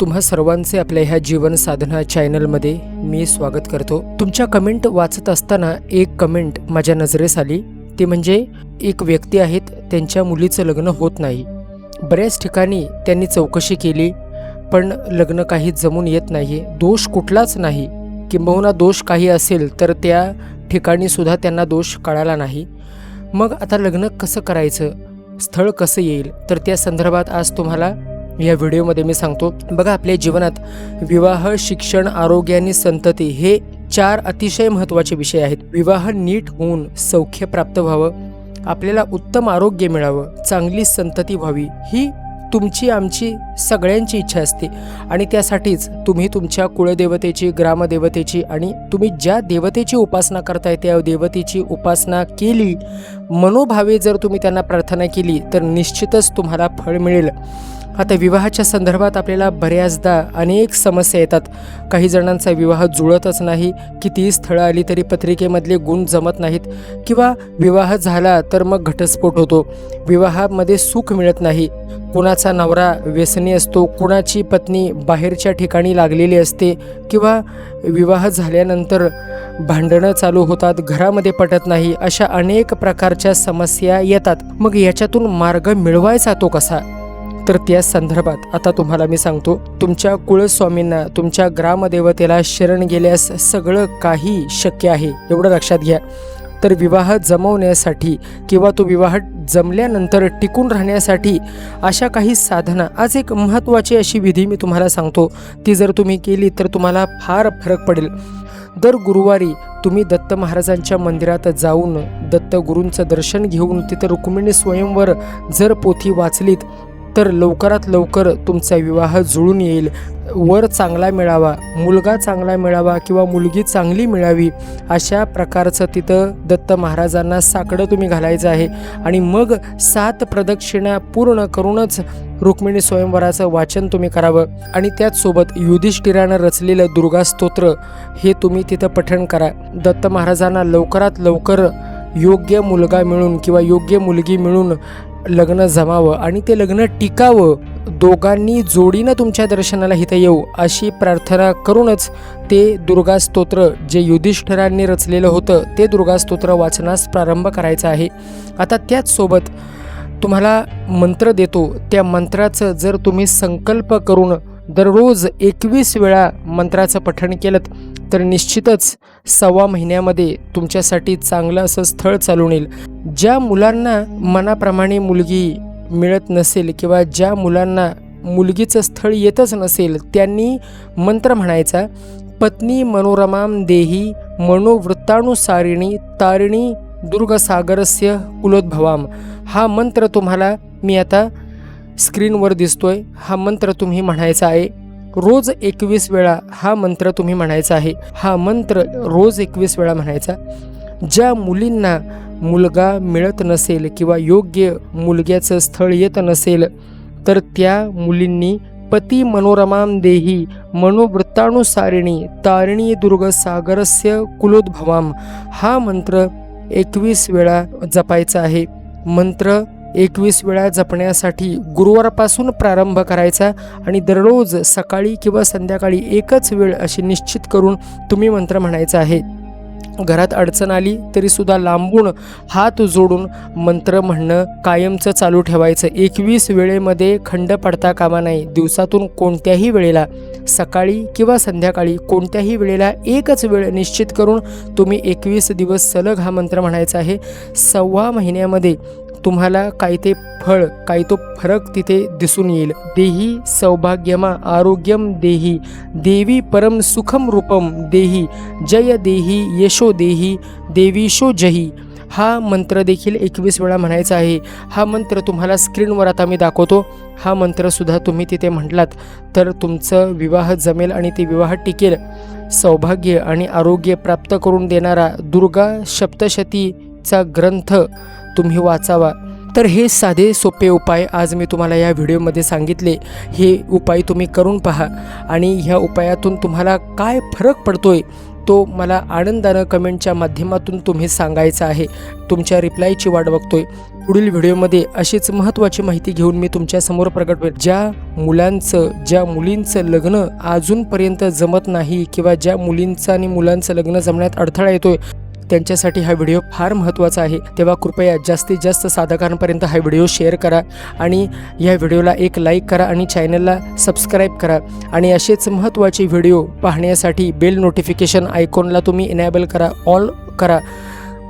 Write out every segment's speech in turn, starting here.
तुम्हा सर्वांचे आपल्या ह्या जीवन साधना चॅनलमध्ये मी स्वागत करतो. तुमच्या कमेंट वाचत असताना एक कमेंट माझ्या नजरेस आली. ती म्हणजे एक व्यक्ती आहेत त्यांच्या मुलीचं लग्न होत नाही. बऱ्याच ठिकाणी त्यांनी चौकशी केली पण लग्न काही जमून येत नाही दोष कुठलाच नाही. किंबहुना दोष काही असेल तर त्या ठिकाणी सुद्धा त्यांना दोष कळाला नाही. मग आता लग्न कसं करायचं? स्थळ कसं येईल? तर त्या संदर्भात आज तुम्हाला या व्हिडिओमध्ये मी सांगतो बघा आपल्या जीवनात विवाह शिक्षण आरोग्य आणि संतती हे चार अतिशय महत्त्वाचे विषय आहेत. विवाह नीट होऊन सौख्य प्राप्त व्हावं आपल्याला उत्तम आरोग्य मिळावं चांगली संतती व्हावी ही तुमची आमची सगळ्यांची इच्छा असते. आणि त्यासाठीच तुम्ही तुमच्या कुळदेवतेची ग्रामदेवतेची आणि तुम्ही ज्या देवतेची उपासना करताय त्या देवतेची उपासना केली मनोभावे जर तुम्ही त्यांना प्रार्थना केली तर निश्चितच तुम्हाला फळ मिळेल. आता विवाहाच्या संदर्भात आपल्याला बऱ्याचदा अनेक समस्या येतात. काही जणांचा विवाह जुळतच नाही कितीही स्थळं आली तरी पत्रिकेमधले गुण जमत नाहीत किंवा विवाह झाला तर मग घटस्फोट होतो. विवाहामध्ये सुख मिळत नाही. कुणाचा नवरा व्यसनी असतो कुणाची पत्नी बाहेरच्या ठिकाणी लागलेली असते किंवा विवाह झाल्यानंतर भांडणं चालू होतात घरामध्ये पटत नाही अशा अनेक प्रकारच्या समस्या येतात. मग याच्यातून मार्ग मिळवायचा तो कसा? तर त्या संदर्भात आता तुम्हाला मी सांगतो तुमच्या कुळस्वामींना तुमच्या ग्रामदेवतेला शरण गेल्यास सगळं काही शक्य आहे एवढं लक्षात घ्या. तर विवाह जमवण्यासाठी किंवा तो विवाह जमल्यानंतर टिकून राहण्यासाठी अशा काही साधना आज एक महत्त्वाची अशी विधी मी तुम्हाला सांगतो ती जर तुम्ही केली तर तुम्हाला फार फरक पडेल. दर गुरुवारी तुम्ही दत्त महाराजांच्या मंदिरात जाऊन दत्तगुरूंचं दर्शन घेऊन तिथं रुक्मिणी स्वयंवर जर पोथी वाचलीत तर लवकरात लवकर तुमचा विवाह जुळून येईल. वर चांगला मिळावा मुलगा चांगला मिळावा किंवा मुलगी चांगली मिळावी अशा प्रकारचं तिथं दत्त महाराजांना साकडं तुम्ही घालायचं आहे. आणि मग सात प्रदक्षिणा पूर्ण करूनच रुक्मिणी स्वयंवराचं वाचन तुम्ही करावं. आणि त्याचसोबत युधिष्ठिरानं रचलेलं दुर्गा स्तोत्र हे तुम्ही तिथं पठण करा. दत्त महाराजांना लवकरात लवकर योग्य मुलगा मिळून किंवा योग्य मुलगी मिळून लग्न जमावं आणि ते लग्न टिकावं दोघांनी जोडीनं तुमच्या दर्शनाला इथं येऊ अशी प्रार्थना करूनच ते दुर्गा स्तोत्र जे युधिष्ठिरांनी रचलेलं होतं ते दुर्गा स्तोत्र वाचनास प्रारंभ करायचा आहे. आता त्याचसोबत तुम्हाला मंत्र देतो. त्या मंत्राचं जर तुम्ही संकल्प करून दररोज एकवीस वेळा मंत्राचं पठण केलं तर निश्चितच सव्वा महिन्यामध्ये तुमच्यासाठी चांगलं असं स्थळ चालून येईल. ज्या मुलांना मनाप्रमाणे मुलगी मिळत नसेल किंवा ज्या मुलांना मुलगीचं स्थळ येतच नसेल त्यांनी मंत्र म्हणायचा पत्नी मनोरमाम देही मनोवृत्तानुसारिणी तारिणी दुर्गसागरस्य कुलोद्भवाम. हा मंत्र तुम्हाला मी आता स्क्रीनवर दिसतोय हा मंत्र तुम्ही म्हणायचा आहे. रोज एकवीस वेळा हा मंत्र तुम्ही म्हणायचा आहे. हा मंत्र रोज एकवीस वेळा म्हणायचा. ज्या मुलींना मुलगा मिळत नसेल किंवा योग्य मुलग्याचं स्थळ येत नसेल तर त्या मुलींनी पती मनोरमाम देही मनोवृत्तानुसारिणी तारिणी दुर्ग सागरस्य कुलोद्भवाम. हा मंत्र एकवीस वेळा जपायचा आहे. मंत्र एकवीस वेळा जपण्यासाठी गुरुवारपासून प्रारंभ करायचा आणि दररोज सकाळी किंवा संध्याकाळी एकच वेळ अशी निश्चित करून तुम्ही मंत्र म्हणायचा आहे. घरात अडचण आली तरीसुद्धा लांबून हात जोडून मंत्र म्हणणं कायमचं चालू ठेवायचं. एकवीस वेळेमध्ये खंड पडता कामा नाही दिवसातून कोणत्याही वेळेला सकाळी किंवा संध्याकाळी कोणत्याही वेळेला एकच वेळ निश्चित करून तुम्ही एकवीस दिवस सलग हा मंत्र म्हणायचा आहे. सव्वा महिन्यामध्ये तुम्हाला काही ते फळ काही तो फरक तिथे दिसून येईल. देही सौभाग्यमा आरोग्यम देही देवी परम सुखम रूपम देही जय देही यशो देही देवीशो जही. हा मंत्र देखील एकवीस वेळा म्हणायचा आहे. हा मंत्र तुम्हाला स्क्रीनवर आता मी दाखवतो. हा मंत्रसुद्धा तुम्ही तिथे म्हटलात तर तुमचं विवाह जमेल आणि ते विवाह टिकेल. सौभाग्य आणि आरोग्य प्राप्त करून देणारा दुर्गा सप्तशतीचा ग्रंथ तुम्ही वाचावा. तर हे साधे सोपे उपाय आज मी तुम्हाला या व्हिडिओमध्ये सांगितले. हे उपाय तुम्ही करून पहा आणि ह्या उपायातून तुम्हाला काय फरक पडतोय तो मला आनंदानं कमेंटच्या माध्यमातून तुम्ही सांगायचा आहे. तुमच्या रिप्लायची वाट बघतोय. पुढील व्हिडिओमध्ये अशीच महत्त्वाची माहिती घेऊन मी तुमच्यासमोर प्रगट होईल. ज्या मुलांचं ज्या मुलींचं लग्न अजूनपर्यंत जमत नाही किंवा ज्या मुलींचं आणि मुलांचं लग्न जमण्यात अडथळा येतोय त्यांच्यासाठी हा व्हिडिओ फार महत्त्वाचा आहे. तेव्हा कृपया जास्तीत जास्त साधकांपर्यंत हा व्हिडिओ शेअर करा आणि या व्हिडिओला एक लाईक करा आणि चॅनलला सबस्क्राईब करा. आणि असेच महत्त्वाचे व्हिडिओ पाहण्यासाठी बेल नोटिफिकेशन आयकॉनला तुम्ही इनॅबल करा ऑल करा.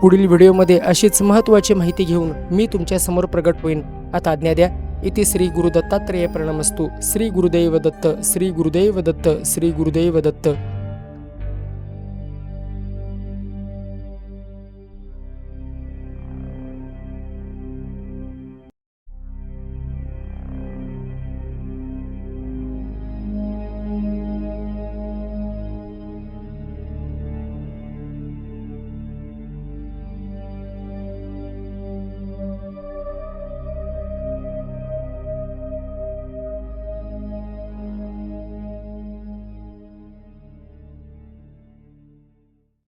पुढील व्हिडिओमध्ये अशीच महत्त्वाची माहिती घेऊन मी तुमच्यासमोर प्रगट होईन. आता आज्ञा द्या. इथे श्री गुरुदत्तात्रेय प्रणमस्तू. श्री गुरुदेव दत्त. श्री गुरुदेव दत्त. श्री गुरुदेव दत्त.